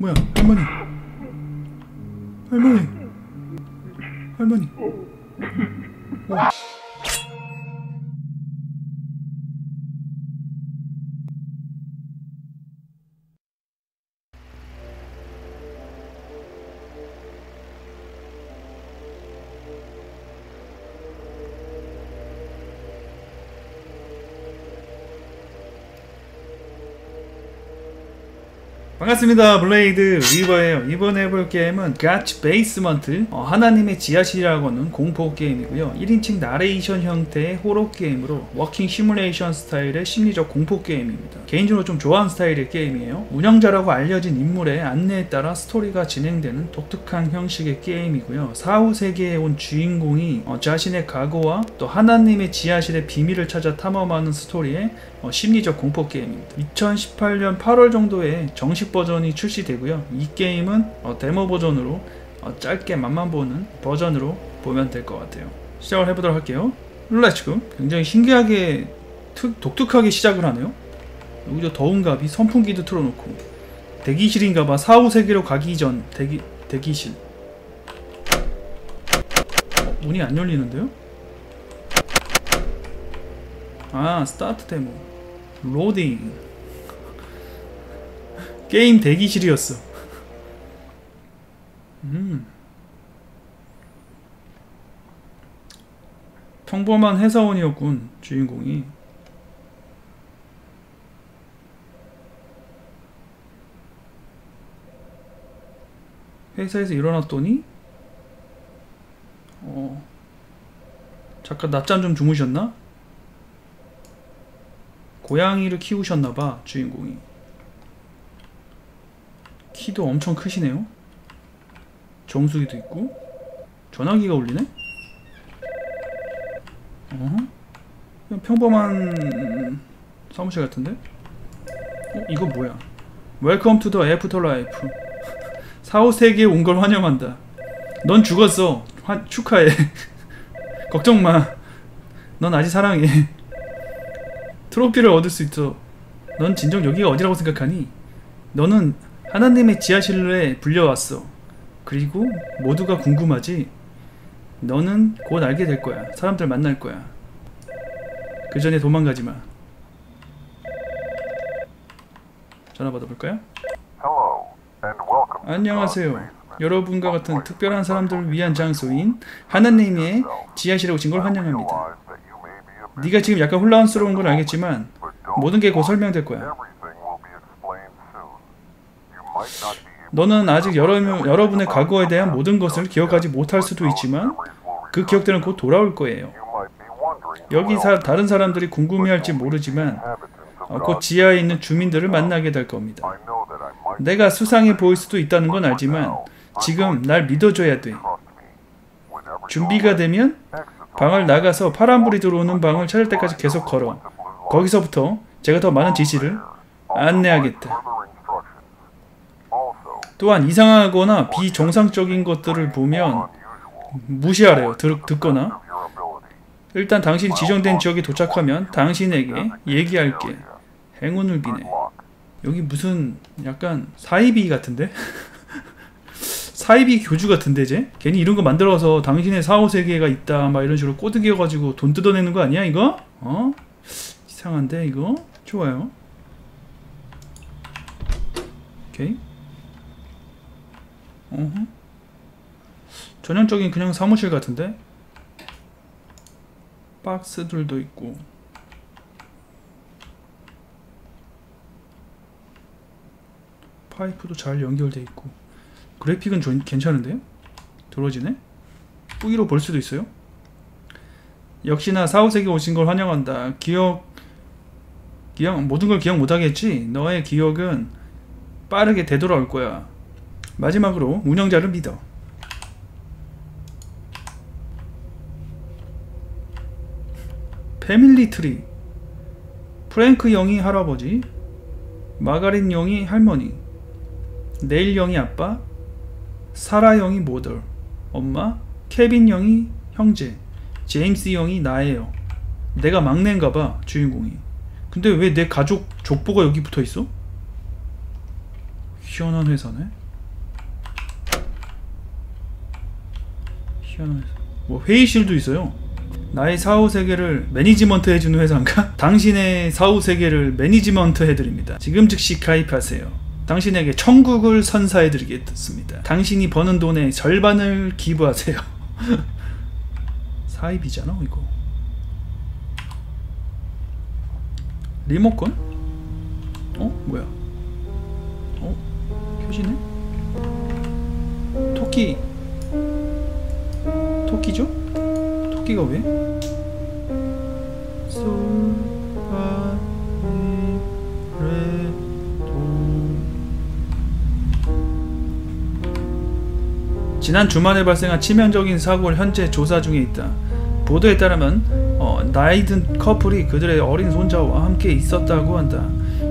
뭐야 할머니. 할머니. 할머니. 어. 반갑습니다 블레이드 위버예요. 이번에 해볼 게임은 가치 베이스먼트 어, 하나님의 지하실이라고 하는 공포 게임이고요. 1인칭 나레이션 형태의 호러 게임으로 워킹 시뮬레이션 스타일의 심리적 공포 게임입니다. 개인적으로 좀 좋아하는 스타일의 게임이에요. 운영자라고 알려진 인물의 안내에 따라 스토리가 진행되는 독특한 형식의 게임이고요. 사후 세계에 온 주인공이 어, 자신의 과거와 또 하나님의 지하실의 비밀을 찾아 탐험하는 스토리의 어, 심리적 공포 게임입니다 2018년 8월 정도에 정식 버전이 출시되고요. 이 게임은 어, 데모 버전으로 어, 짧게 맛만 보는 버전으로 보면 될 것 같아요. 시작을 해보도록 할게요. 렛츠고 굉장히 신기하게 특, 독특하게 시작을 하네요. 여기도 더운갑이 선풍기도 틀어놓고 대기실인가봐 사후 세계로 가기 전 대기 대기실 어, 문이 안 열리는데요? 아 스타트 데모 로딩 게임 대기실이었어. 음. 평범한 회사원이었군, 주인공이. 회사에서 일어났더니, 어, 잠깐 낮잠 좀 주무셨나? 고양이를 키우셨나봐, 주인공이. 키도 엄청 크시네요 정수기도 있고 전화기가 울리네? 어? 그냥 평범한 사무실 같은데? 어? 이거 뭐야? 웰컴 투 더 애프터 라이프 사후 세계에 온 걸 환영한다 넌 죽었어 화, 축하해 걱정마 넌 아직 사랑해 트로피를 얻을 수 있어 넌 진정 여기가 어디라고 생각하니? 너는 하나님의 지하실에 불려왔어. 그리고 모두가 궁금하지? 너는 곧 알게 될 거야. 사람들 만날 거야. 그 전에 도망가지 마. 전화 받아볼까요? 안녕하세요. 여러분과 같은 특별한 사람들을 위한 장소인 하나님의 지하실에 오신 걸 환영합니다. 네가 지금 약간 혼란스러운 건 알겠지만 모든 게 곧 설명될 거야. 너는 아직 여러, 여러분의 과거에 대한 모든 것을 기억하지 못할 수도 있지만 그 기억들은 곧 돌아올 거예요. 여기 사, 다른 사람들이 궁금해할지 모르지만 어, 곧 지하에 있는 주민들을 만나게 될 겁니다. 내가 수상해 보일 수도 있다는 건 알지만 지금 날 믿어줘야 돼. 준비가 되면 방을 나가서 파란불이 들어오는 방을 찾을 때까지 계속 걸어. 거기서부터 제가 더 많은 지시를 안내하겠다. 또한 이상하거나 비정상적인 것들을 보면 무시하래요. 들, 듣거나 일단 당신이 지정된 지역에 도착하면 당신에게 얘기할게. 행운을 비네. 여기 무슨 약간 사이비 같은데? 사이비 교주 같은데 제? 괜히 이런 거 만들어서 당신의 사후세계가 있다 막 이런 식으로 꼬드겨가지고 돈 뜯어내는 거 아니야 이거? 어? 이상한데 이거? 좋아요. 오케이. 어허. 전형적인 그냥 사무실 같은데? 박스들도 있고 파이프도 잘 연결돼 있고 그래픽은 좀 괜찮은데요? 들어지네? 뿌기로 볼 수도 있어요? 역시나 사후세계 오신 걸 환영한다. 기억, 기억, 모든 걸 기억 못하겠지? 너의 기억은 빠르게 되돌아올 거야. 마지막으로 운영자를 믿어. 패밀리 트리 프랭크 영이 할아버지 마가린 영이 할머니 네일 영이 아빠 사라 영이 모델 엄마 케빈 영이 형제 제임스 영이 나예요 내가 막내인가 봐 주인공이 근데 왜 내 가족 족보가 여기 붙어 있어? 희한한 회사네. 희한한 회사. 뭐 회의실도 있어요. 나의 사후 세계를 매니지먼트 해주는 회사인가? 당신의 사후 세계를 매니지먼트 해드립니다. 지금 즉시 가입하세요. 당신에게 천국을 선사해드리겠습니다. 당신이 버는 돈의 절반을 기부하세요. 사입이잖아 이거. 리모컨? 어? 뭐야? 어? 켜지네? 토끼 토끼죠? 토끼가 왜? 솔, 지난 주말에 발생한 치명적인 사고를 현재 조사 중에 있다. 보도에 따르면 어, 나이든 커플이 그들의 어린 손자와 함께 있었다고 한다.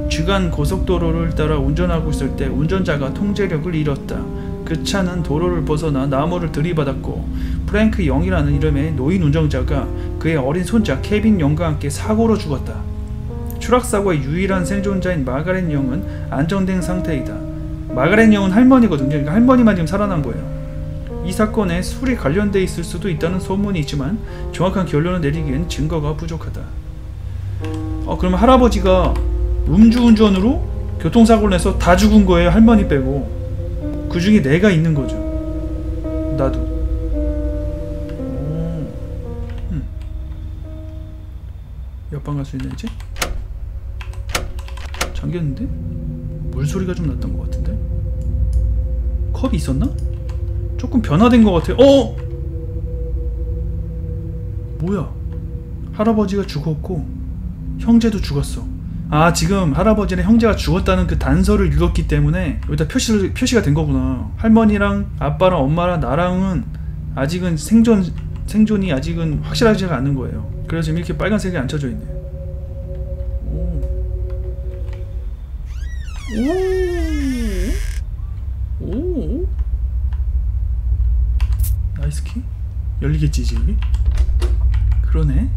주간 고속도로를 따라 운전하고 있을 때 운전자가 통제력을 잃었다. 그 차는 도로를 벗어나 나무를 들이받았고 프랭크 영이라는 이름의 노인 운전자가 그의 어린 손자 케빈 영과 함께 사고로 죽었다. 추락 사고의 유일한 생존자인 마가렛 영은 안정된 상태이다. 마가렛 영은 할머니거든요. 그러니까 할머니만 지금 살아난 거예요. 이 사건에 술이 관련돼 있을 수도 있다는 소문이 있지만 정확한 결론을 내리기엔 증거가 부족하다. 어 그러면 할아버지가 음주운전으로 교통사고를 내서 다 죽은 거예요 할머니 빼고 그 중에 내가 있는 거죠. 나도. 오. 음. 옆방 갈수 이제? 잠겼는데? 물소리가 좀 났던 것 같은데? 컵이 있었나? 조금 변화된 것 같아요. 어? 뭐야? 할아버지가 죽었고 형제도 죽었어. 아 지금 할아버지랑 형제가 죽었다는 그 단서를 읽었기 때문에 여기다 표시 표시가 된 거구나. 할머니랑 아빠랑 엄마랑 나랑은 아직은 생존 생존이 아직은 확실하지가 않은 거예요. 그래서 지금 이렇게 빨간색이 안 쳐져 있네. 오. 오. 오. 나이스 키? 열리겠지 이제 여기? 그러네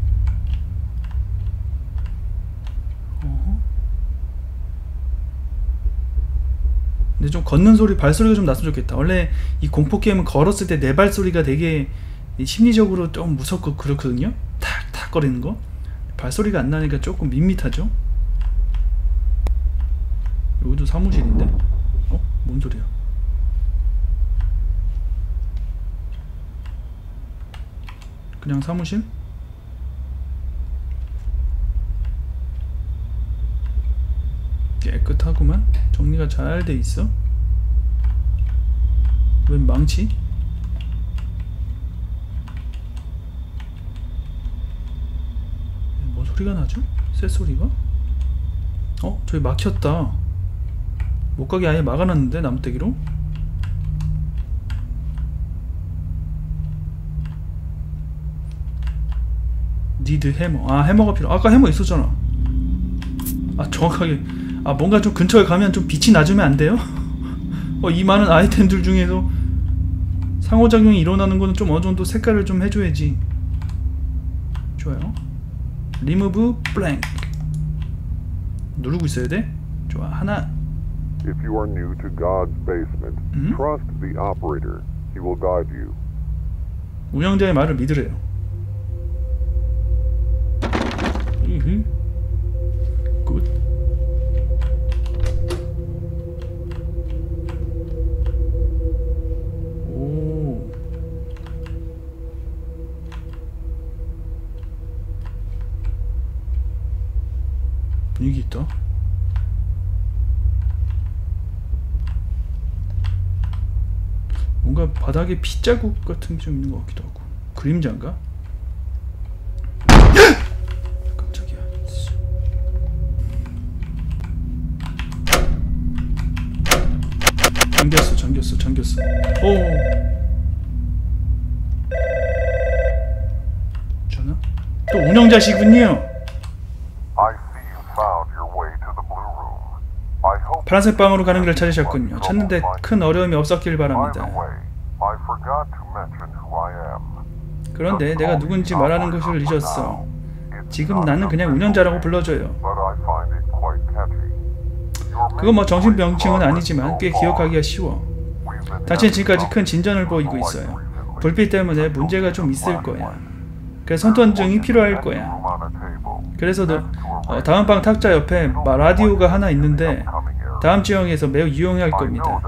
어허. 근데 좀 걷는 소리 발소리가 좀 났으면 좋겠다 원래 이 공포 게임은 걸었을 때 내 발소리가 되게 이 심리적으로 좀 무섭고 그렇거든요 탁탁 거리는 거 발소리가 안 나니까 조금 밋밋하죠 여기도 사무실인데? 어? 뭔 소리야 그냥 사무실? 깨끗하구만 정리가 잘 돼 있어 웬 망치? 뭐 소리가 나죠? 쇳소리가? 어? 저기 막혔다 못 가게 아예 막아놨는데 나무떼기로? 니드 해머 아 해머가 필요 아까 해머 있었잖아 아 정확하게 아 뭔가 좀 근처에 가면 좀 빛이 나주면 안 돼요? 어, 이 많은 아이템들 중에서 상호작용이 일어나는 거는 좀 어느 정도 색깔을 좀 해줘야지 좋아요 리무브 블랭크 누르고 있어야 돼? 좋아 하나 If you are new to God's basement, Mhm. trust the operator. He will guide you. 운영자의 말을 믿으래요 굿 오. 분위기 있다. 뭔가 바닥에 핏자국 같은 게 좀 있는 것 같기도 하고 그림자인가? 깜짝이야 잠겼어 잠겼어 잠겼어 오 전화? 또 운영자시군요 파란색 방으로 가는 길을 찾으셨군요 찾는데 큰 어려움이 없었길 바랍니다. 그런데 내가 누군지 말하는 것을 잊었어 지금 나는 그냥 운영자라고 불러줘요 그건 뭐 정신병증은 아니지만 꽤 기억하기가 쉬워. 당신 지금까지 큰 진전을 보이고 있어요. 불빛 때문에 문제가 좀 있을 거야. 그래서 손전등이 필요할 거야. 그래서 너, 어, 다음 방 탁자 옆에 마- 라디오가 하나 있는데 다음 지역에서 매우 유용할 겁니다.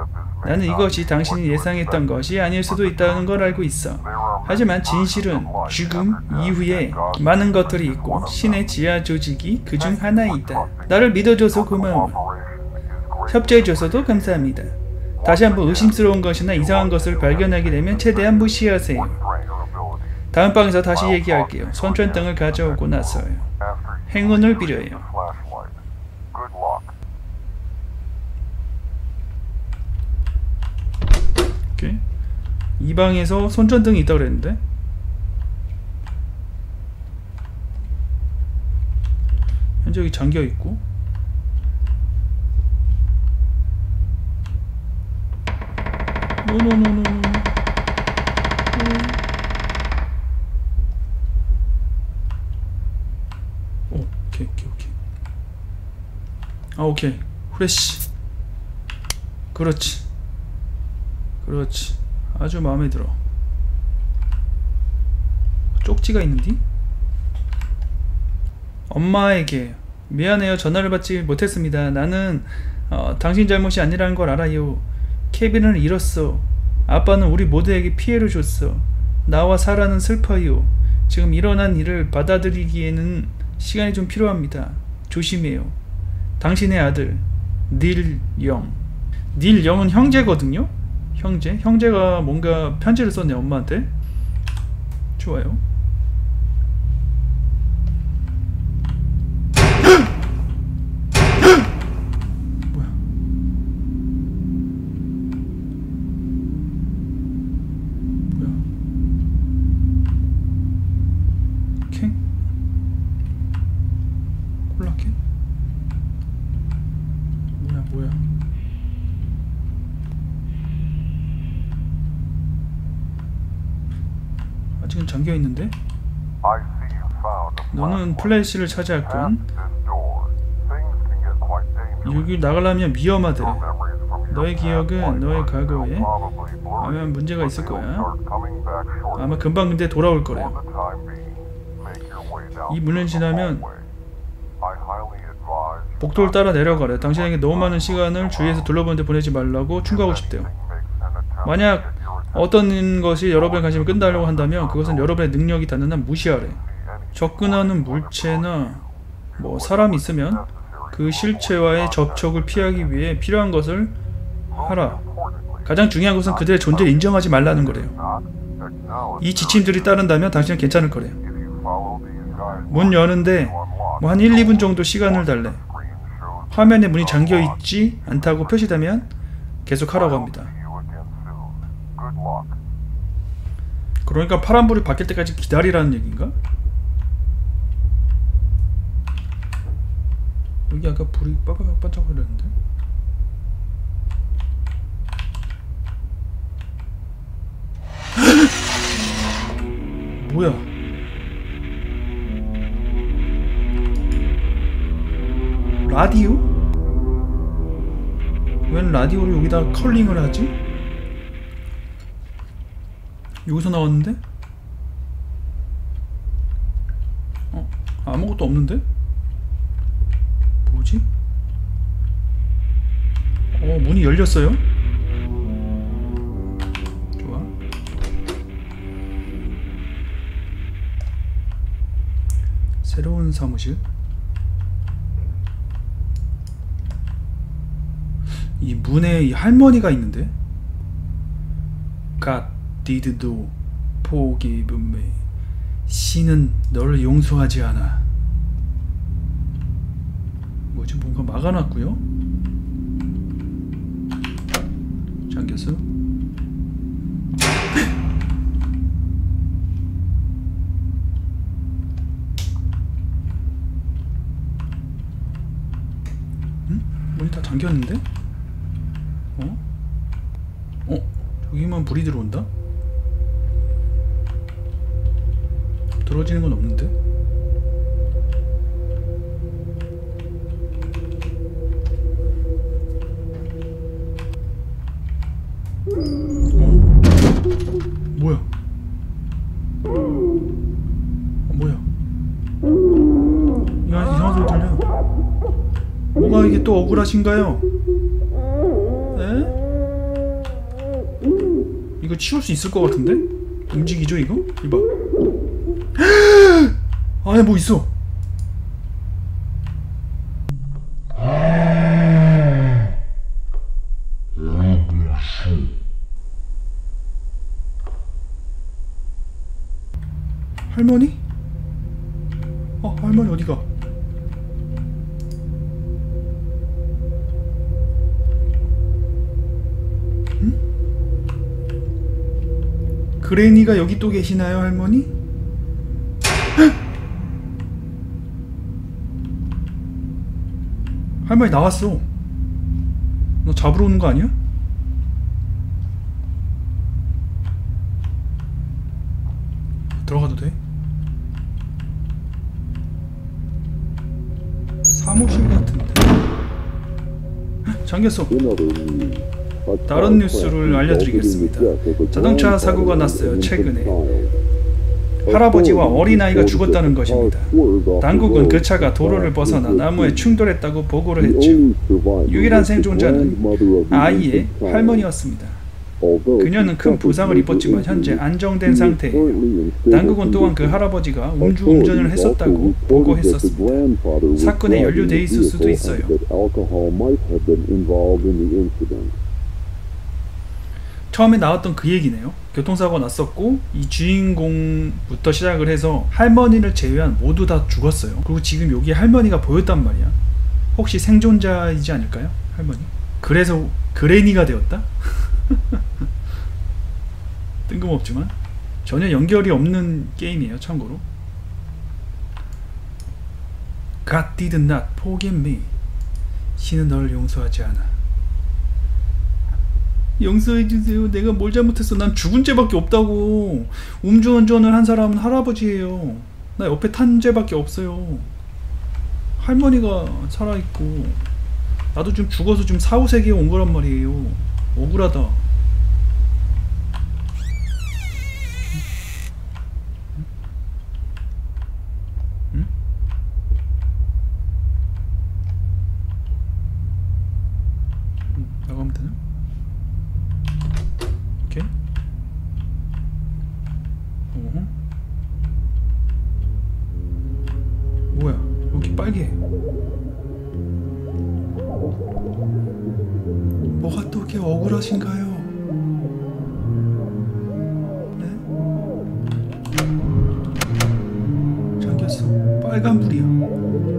나는 이것이 당신이 예상했던 것이 아닐 수도 있다는 걸 알고 있어. 하지만 진실은 죽음 이후에 많은 것들이 있고 신의 지하 조직이 그 중 하나이다. 나를 믿어줘서 고마워. 협조해줘서도 감사합니다. 다시 한번 의심스러운 것이나 이상한 것을 발견하게 되면 최대한 무시하세요. 다음 방에서 다시 얘기할게요. 손전등을 가져오고 나서요. 행운을 빌어요. 이 방에서 손전등이 있다고 그랬는데 현재 여기 잠겨 있고 노노노노노 오, 오케이 오케이 오케이. 아 오케이. 후레쉬. 그렇지. 그렇지. 아주 마음에 들어. 쪽지가 있는디? 엄마에게 미안해요. 전화를 받지 못했습니다. 나는 어, 당신 잘못이 아니라는 걸 알아요 케빈을 잃었어 아빠는 우리 모두에게 피해를 줬어 나와 사라는 슬퍼요 지금 일어난 일을 받아들이기에는 시간이 좀 필요합니다 조심해요 당신의 아들 닐 영. 닐 영은 형제거든요. 형제. 형제가 뭔가 편지를 썼네 엄마한테. 좋아요. 아직은 잠겨 있는데 너는. 플래시를 dangerous. 여기 나가려면 위험하대 너의 기억은 너의 과거에 아마 문제가 있을 거야. 아마 금방 근데 돌아올 down 이 문을 지나면 복도를 따라 내려가래 당신에게 너무 많은 시간을 주위에서 둘러보는데 보내지 말라고 충고하고 싶대요 만약 어떤 것이 여러분의 관심을 끈다려고 한다면 그것은 여러분의 능력이 닿는 한 무시하래 접근하는 물체나 뭐 사람이 있으면 그 실체와의 접촉을 피하기 위해 필요한 것을 하라. 가장 중요한 것은 그들의 존재를 인정하지 말라는 거래요. 이 지침들이 따른다면 당신은 괜찮을 거래요. 문 여는데 뭐 한 1, 2분 정도 시간을 달래. 화면에 문이 잠겨 있지 않다고 표시되면 계속 하라고 합니다. 그러니까 파란불이 바뀔 때까지 기다리라는 얘기인가? 여기 아까 불이 빠박 반짝거렸는데? 뭐야? 라디오? 웬 라디오를 여기다 컬링을 하지? 여기서 나왔는데? 어? 아무것도 없는데? 뭐지? 어 문이 열렸어요? 좋아 새로운 사무실 이 문에 이 할머니가 있는데 Forgive me 신은 너를 용서하지 않아 뭐지 뭔가 막아놨고요 잠겼어 응? 문이 다 잠겼는데? 어? 어? 저기만 불이 들어온다? 들어지는 건 없는데? 어? 어, 또 억울하신가요? 에? 이거 치울 수 있을 것 같은데? 움직이죠 이거? 이봐 안에 뭐 있어 할머니? 어 할머니 어디가? 그레니가 여기 또 계시나요, 할머니? 할머니 나왔어. 너 잡으러 오는 거 아니야? 들어가도 돼? 사무실 같은데. 잠겼어. 다른 뉴스를 알려드리겠습니다. 자동차 사고가 났어요, 최근에. 할아버지와 어린아이가 죽었다는 것입니다. 당국은 그 차가 도로를 벗어나 나무에 충돌했다고 보고를 했죠. 유일한 생존자는 아이의 할머니였습니다. 그녀는 큰 부상을 입었지만 현재 안정된 상태예요. 당국은 또한 그 할아버지가 음주 운전을 했었다고 보고했었습니다. 사건에 연루돼 있을 수도 있어요. 처음에 나왔던 그 얘기네요. 교통사고 났었고 이 주인공부터 시작을 해서 할머니를 제외한 모두 다 죽었어요. 그리고 지금 여기 할머니가 보였단 말이야. 혹시 생존자이지 않을까요? 할머니? 그래서 그레니가 되었다? 뜬금없지만 전혀 연결이 없는 게임이에요. 참고로. God did not forgive me. 신은 널 용서하지 않아. 용서해 주세요. 내가 뭘 잘못했어? 난 죽은 죄밖에 없다고. 음주운전을 한 사람은 할아버지예요. 나 옆에 탄 죄밖에 없어요. 할머니가 살아 있고 나도 좀 죽어서 좀 사후 세계에 온 거란 말이에요. 억울하다. 빨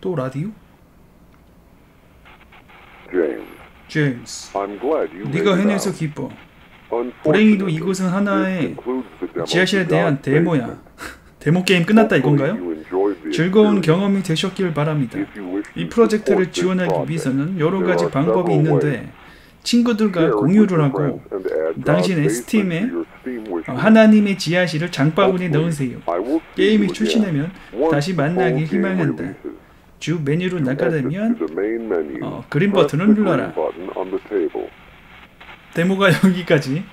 또 라디오? James, 제임스 네가 해내서. 기뻐. 불행히도 이곳은 하나의 지하실에 대한 데모야. 데모 게임 끝났다 이건가요? 즐거운 경험이 되셨길 바랍니다. 이 프로젝트를 지원하기 위해서는 여러 가지 방법이 있는데 친구들과 공유를 하고 당신의 스팀에 어, 하나님의 지하실을 장바구니에 넣으세요. 게임이 출시되면 다시 만나길 희망한다 주 메뉴로 나가려면 어, 그린 버튼을 눌러라 데모가 여기까지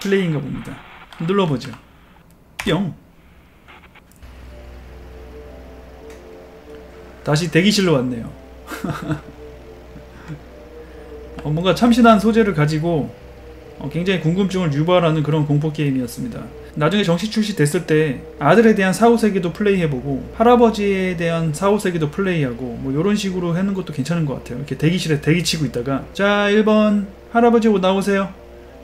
플레이인가 봅니다. 눌러보죠. 뿅. 다시 대기실로 왔네요. 어, 뭔가 참신한 소재를 가지고 어, 굉장히 궁금증을 유발하는 그런 공포 게임이었습니다. 나중에 정식 출시됐을 때 아들에 대한 사후세계도 플레이해보고 할아버지에 대한 사후세계도 플레이하고 뭐 이런 식으로 하는 것도 괜찮은 것 같아요. 이렇게 대기실에 대기치고 있다가 자 1번 할아버지 나오세요.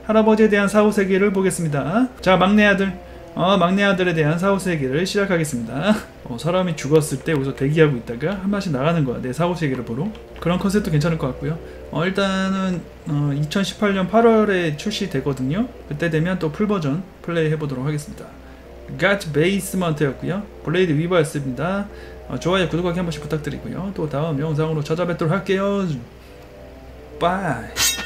할아버지에 대한 사후세계를 보겠습니다. 자 막내 아들 어, 막내 아들에 대한 사후세계를 시작하겠습니다. 어, 사람이 죽었을 때 여기서 대기하고 있다가 한 번씩 나가는 거야. 내 사후세계를 보러. 그런 컨셉도 괜찮을 것 같고요. 어, 일단은 어, 2018년 8월에 출시되거든요. 그때 되면 또 풀버전 플레이 해보도록 하겠습니다. 갓 베이스먼트였고요. 블레이드 위버였습니다. 어, 좋아요, 구독하기 한 번씩 부탁드리고요. 또 다음 영상으로 찾아뵙도록 할게요. 빠이.